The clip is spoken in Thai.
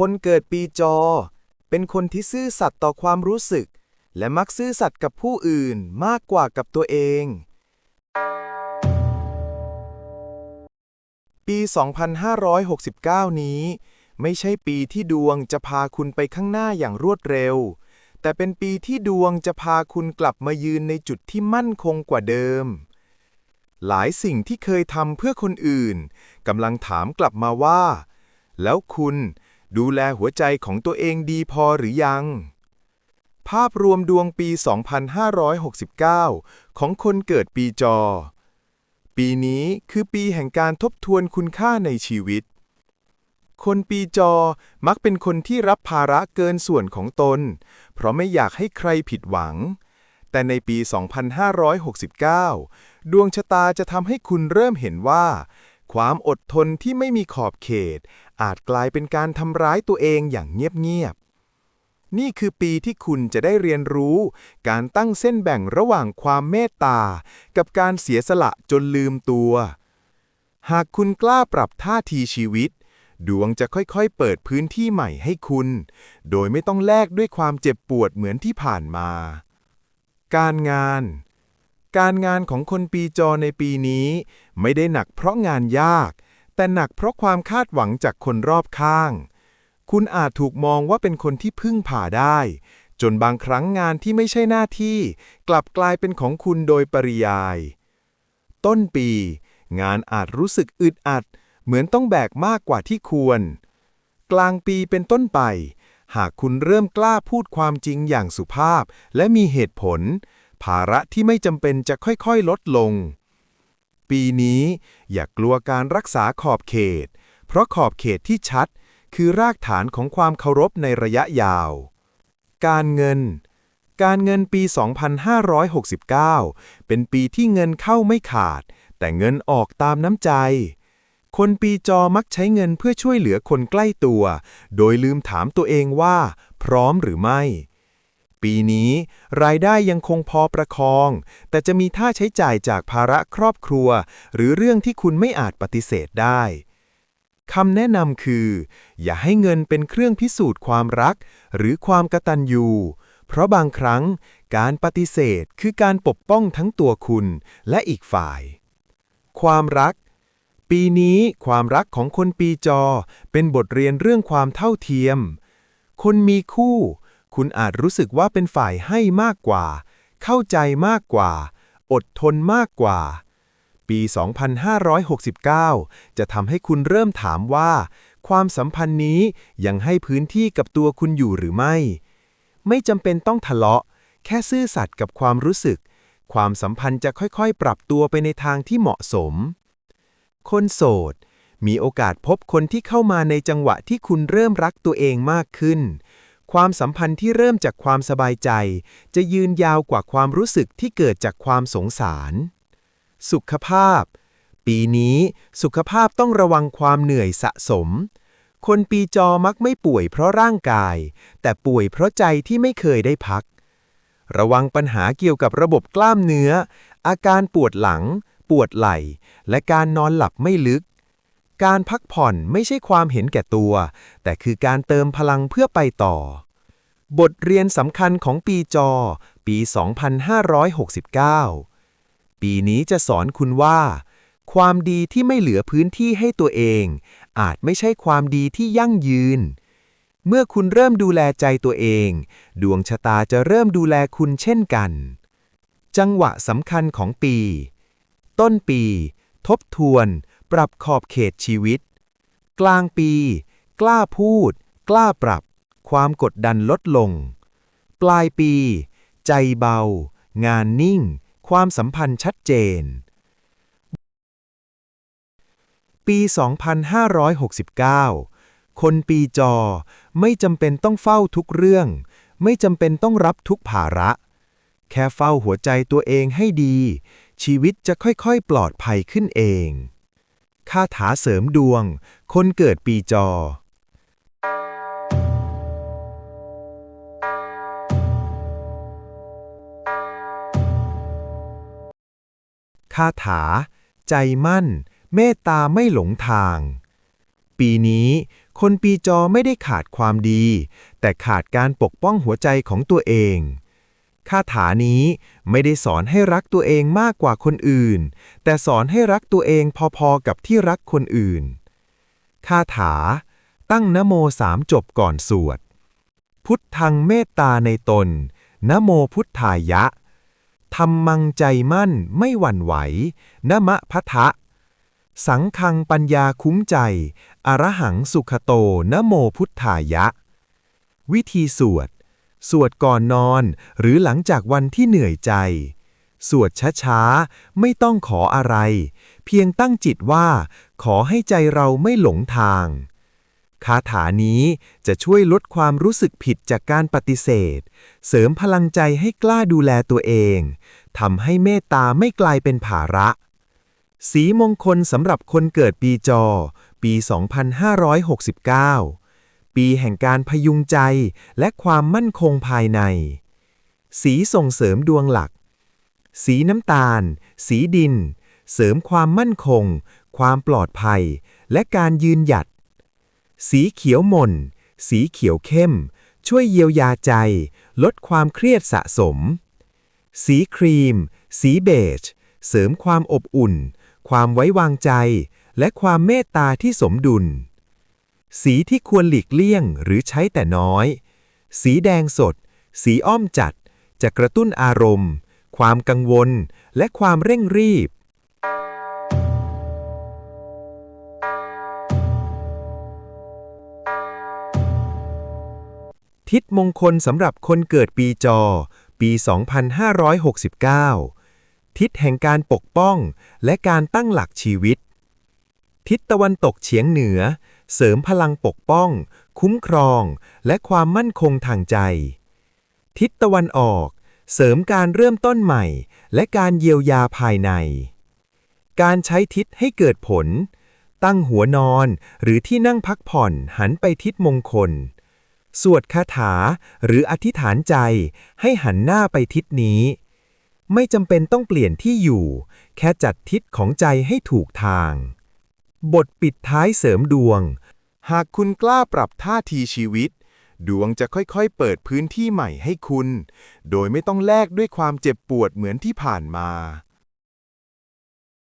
คนเกิดปีจอ เป็นคนที่ซื่อสัตย์ต่อความรู้สึก และมักซื่อสัตย์กับผู้อื่นมากกว่ากับตัวเอง ปี 2569 นี้ ไม่ใช่ปีที่ดวงจะพาคุณไปข้างหน้าอย่างรวดเร็ว แต่เป็นปีที่ดวงจะพาคุณกลับมายืนในจุดที่มั่นคงกว่าเดิมหลายสิ่งที่เคยทำเพื่อคนอื่นกำลังถามกลับมาว่า แล้วคุณ ดูแลหัวใจของตัวเองดีพอหรือยัง ภาพรวมดวงปี 2569 ของคนเกิดปีจอ ปีนี้คือปีแห่งการทบทวนคุณค่าในชีวิต คนปีจอมักเป็นคนที่รับภาระเกินส่วนของตน เพราะไม่อยากให้ใครผิดหวัง แต่ในปี 2569 ดวงชะตาจะทำให้คุณเริ่มเห็นว่า ความอดทนที่ไม่มีขอบเขต อาจกลายเป็นการทำร้ายตัวเองอย่างเงียบๆ นี่คือปีที่คุณจะได้เรียนรู้ การตั้งเส้นแบ่งระหว่างความเมตตา กับการเสียสละจนลืมตัว หากคุณกล้าปรับท่าทีชีวิต ดวงจะค่อยๆ เปิดพื้นที่ใหม่ให้คุณ โดยไม่ต้องแลกด้วยความเจ็บปวดเหมือนที่ผ่านมา การงานการงานของคนปีจอในปีนี้ ไม่ได้หนักเพราะงานยาก แต่หนักเพราะความคาดหวังจากคนรอบข้าง คุณอาจถูกมองว่าเป็นคนที่พึ่งผ่าได้ จนบางครั้งงานที่ไม่ใช่หน้าที่ กลับกลายเป็นของคุณโดยปริยาย ต้นปี งานอาจรู้สึกอึดอัด เหมือนต้องแบกมากกว่าที่ควร กลางปีเป็นต้นไป หากคุณเริ่มกล้าพูดความจริงอย่างสุภาพ และมีเหตุผล ภาระที่ไม่จำเป็นจะค่อยๆ ลดลง ปีนี้ อย่ากลัวการรักษาขอบเขต เพราะขอบเขตที่ชัด คือรากฐานของความเคารพในระยะยาว การเงิน การเงินปี 2569 เป็นปีที่เงินเข้าไม่ขาด แต่เงินออกตามน้ำใจ คนปีจอมักใช้เงินเพื่อช่วยเหลือคนใกล้ตัว โดยลืมถามตัวเองว่า พร้อมหรือไม่ ปีนี้ รายได้ยังคงพอประคอง แต่จะมีท่าใช้จ่ายจากภาระครอบครัว หรือเรื่องที่คุณไม่อาจปฏิเสธได้คำแนะนำคือ อย่าให้เงินเป็นเครื่องพิสูจน์ความรัก หรือความกตัญญูเพราะบางครั้งการปฏิเสธคือการปกป้องทั้งตัวคุณและอีกฝ่าย ความรัก ปีนี้ความรักของคนปีจอเป็นบทเรียนเรื่องความเท่าเทียม คนมีคู่ คุณอาจรู้สึกว่าเป็นฝ่ายให้มากกว่า เข้าใจมากกว่า อดทนมากกว่า ปี 2569 จะทำให้คุณเริ่มถามว่า ความสัมพันธ์นี้ยังให้พื้นที่กับตัวคุณอยู่หรือไม่ ไม่จำเป็นต้องทะเลาะ แค่ซื่อสัตย์กับความรู้สึก ความสัมพันธ์จะค่อยๆ ปรับตัวไปในทางที่เหมาะสม คนโสดมีโอกาสพบคนที่เข้ามาในจังหวะที่คุณเริ่มรักตัวเองมากขึ้น ความสัมพันธ์ที่เริ่มจากความสบายใจ จะยืนยาวกว่าความรู้สึกที่เกิดจากความสงสาร สุขภาพ ปีนี้สุขภาพต้องระวังความเหนื่อยสะสม คนปีจอมักไม่ป่วยเพราะร่างกาย แต่ป่วยเพราะใจที่ไม่เคยได้พัก ระวังปัญหาเกี่ยวกับระบบกล้ามเนื้อ อาการปวดหลัง ปวดไหล่ และการนอนหลับไม่ลึก การพักผ่อนไม่ใช่ความเห็นแก่ตัว แต่คือการเติมพลังเพื่อไปต่อ บทเรียนสำคัญของปีจอ ปี 2569 ปีนี้จะสอนคุณว่า ความดีที่ไม่เหลือพื้นที่ให้ตัวเอง อาจไม่ใช่ความดีที่ยั่งยืน เมื่อคุณเริ่มดูแลใจตัวเอง ดวงชะตาจะเริ่มดูแลคุณเช่นกัน จังหวะสำคัญของปี ต้นปี ทบทวน ปรับขอบเขตชีวิต กลางปี กล้าพูด กล้าปรับ ความกดดันลดลง ปลายปี ใจเบา งานนิ่ง ความสัมพันธ์ชัดเจน ปี 2569 คนปีจอไม่จำเป็นต้องเฝ้าทุกเรื่อง ไม่จำเป็นต้องรับทุกภาระ แค่เฝ้าหัวใจตัวเองให้ดี ชีวิตจะค่อยๆ ปลอดภัยขึ้นเอง คาถาเสริมดวง คนเกิดปีจอ คาถา ใจมั่น เมตตาไม่หลงทาง ปีนี้คนปีจอไม่ได้ขาดความดี แต่ขาดการปกป้องหัวใจของตัวเอง คาถานี้ไม่ได้สอนให้รักตัวเองมากกว่าคนอื่น แต่สอนให้รักตัวเองพอๆกับที่รักคนอื่น คาถา ตั้งนโมสามจบก่อนสวด พุทธังเมตตาในตน นโมพุทธายะธรรมังใจมั่นไม่หวั่นไหวนะมะพะทะ สังคังปัญญาคุ้มใจ อรหังสุขโตนโมพุทธายะ วิธีสวด สวดก่อนนอน หรือหลังจากวันที่เหนื่อยใจ สวดช้าๆ ไม่ต้องขออะไร เพียงตั้งจิตว่า ขอให้ใจเราไม่หลงทาง คาถานี้จะช่วยลดความรู้สึกผิดจากการปฏิเสธ เสริมพลังใจให้กล้าดูแลตัวเองทำให้เมตตาไม่กลายเป็นภาระ สีมงคลสำหรับคนเกิดปีจอ ปี 2569 ปีแห่งการพยุงใจและความมั่นคงภายใน สีส่งเสริมดวงหลัก สีน้ำตาล สีดิน เสริมความมั่นคง ความปลอดภัย และการยืนหยัด สีเขียวหม่น สีเขียวเข้ม ช่วยเยียวยาใจ ลดความเครียดสะสม สีครีม สีเบจ เสริมความอบอุ่น ความไว้วางใจ และความเมตตาที่สมดุล สีที่ควรหลีกเลี่ยงหรือใช้แต่น้อย สีแดงสด สีอ้อมจัด จะกระตุ้นอารมณ์ ความกังวล และความเร่งรีบ ทิศมงคลสำหรับคนเกิดปีจอ ปี 2569 ทิศแห่งการปกป้องและการตั้งหลักชีวิต ทิศตะวันตกเฉียงเหนือ เสริมพลังปกป้อง คุ้มครอง และความมั่นคงทางใจ ทิศตะวันออก เสริมการเริ่มต้นใหม่ และการเยียวยาภายใน การใช้ทิศให้เกิดผล ตั้งหัวนอนหรือที่นั่งพักผ่อนหันไปทิศมงคล สวดคาถาหรืออธิษฐานใจให้หันหน้าไปทิศนี้ ไม่จำเป็นต้องเปลี่ยนที่อยู่ แค่จัดทิศของใจให้ถูกทาง บทปิดท้ายเสริมดวง หากคุณกล้าปรับท่าทีชีวิต ดวงจะค่อยๆ เปิดพื้นที่ใหม่ให้คุณ โดยไม่ต้องแลกด้วยความเจ็บปวดเหมือนที่ผ่านมา